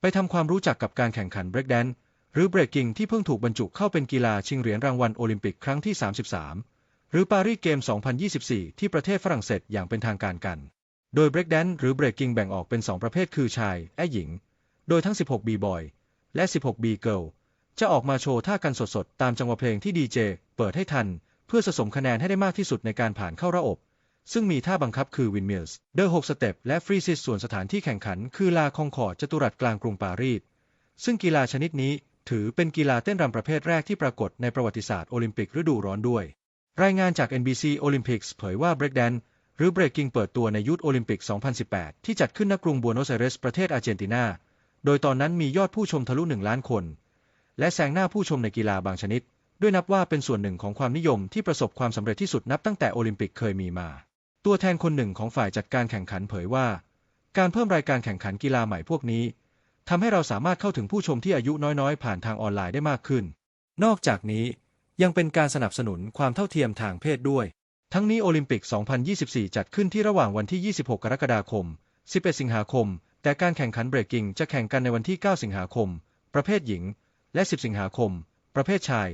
ไปทำความรู้จักกับการแข่งขันเบรกแดนหรือเบรกกิ้งที่เพิ่งถูกบรรจุเข้าเป็นกีฬาชิงเหรียญรางวัลโอลิมปิกครั้งที่ 33 หรือปารีสเกม 2024 ที่ประเทศฝรั่งเศสอย่างเป็นทางการกัน โดยเบรกแดนหรือเบรกกิ้งแบ่งออกเป็น 2 ประเภทคือชายและหญิง โดยทั้ง 16บีบอยและ 16บีเกิลจะออกมาโชว์ท่ากันสดๆ ตามจังหวะเพลงที่ดีเจเปิดให้ทัน เพื่อสะสมคะแนนให้ได้มากที่สุดในการผ่านเข้าระอบ ซึ่งมีท่าบังคับคือวินมิลส์เดอร์6สเต็ปและฟรีซิสส่วนสถานที่แข่งขันคือลาคองคอร์ดจตุรัสกลางกรุงปารีสซึ่งกีฬาชนิดนี้ถือเป็นกีฬาเต้นรำประเภทแรกที่ปรากฏในประวัติศาสตร์โอลิมปิกฤดูร้อนด้วย รายงานจาก NBC Olympics เผยว่า Breakdance หรือ Breaking เปิดตัวในยุทธโอลิมปิก 2018 ที่จัดขึ้นณกรุงบัวโนสไอเรสประเทศอาร์เจนตินา โดยตอนนั้นมียอดผู้ชมทะลุ 1 ล้านคน และแซงหน้าผู้ชมในกีฬาบางชนิด ด้วยนับว่าเป็นส่วนหนึ่งของความนิยมที่ประสบความสำเร็จที่สุดนับตั้งแต่โอลิมปิกเคยมีมา ตัวแทนคนหนึ่งของฝ่ายจัดการแข่งขันเผยว่า การเพิ่มรายการแข่งขันกีฬาใหม่พวกนี้ทำให้เราสามารถเข้าถึงผู้ชมที่อายุน้อยๆ ผ่านทางออนไลน์ได้มากขึ้น นอกจากนี้ยังเป็นการสนับสนุนความเท่าเทียมทางเพศด้วย ทั้งนี้โอลิมปิก 2024 จัดขึ้นที่ระหว่างวันที่ 26 กรกฎาคม 11 สิงหาคม แต่การแข่งขันเบรกกิ้งจะแข่งกันในวันที่ 9 สิงหาคม ประเภทหญิง และ 10 สิงหาคม ประเภทชาย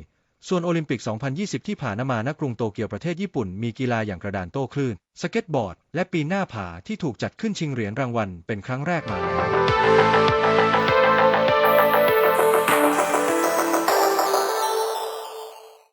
ส่วนโอลิมปิก 2020 ที่ผ่านมาณกรุงโตเกียวประเทศญี่ปุ่น มีกีฬาอย่างกระดานโต้คลื่น สเก็ตบอร์ด และปีนหน้าผาที่ถูกจัดขึ้นชิงเหรียญรางวัลเป็นครั้งแรกมาแล้ว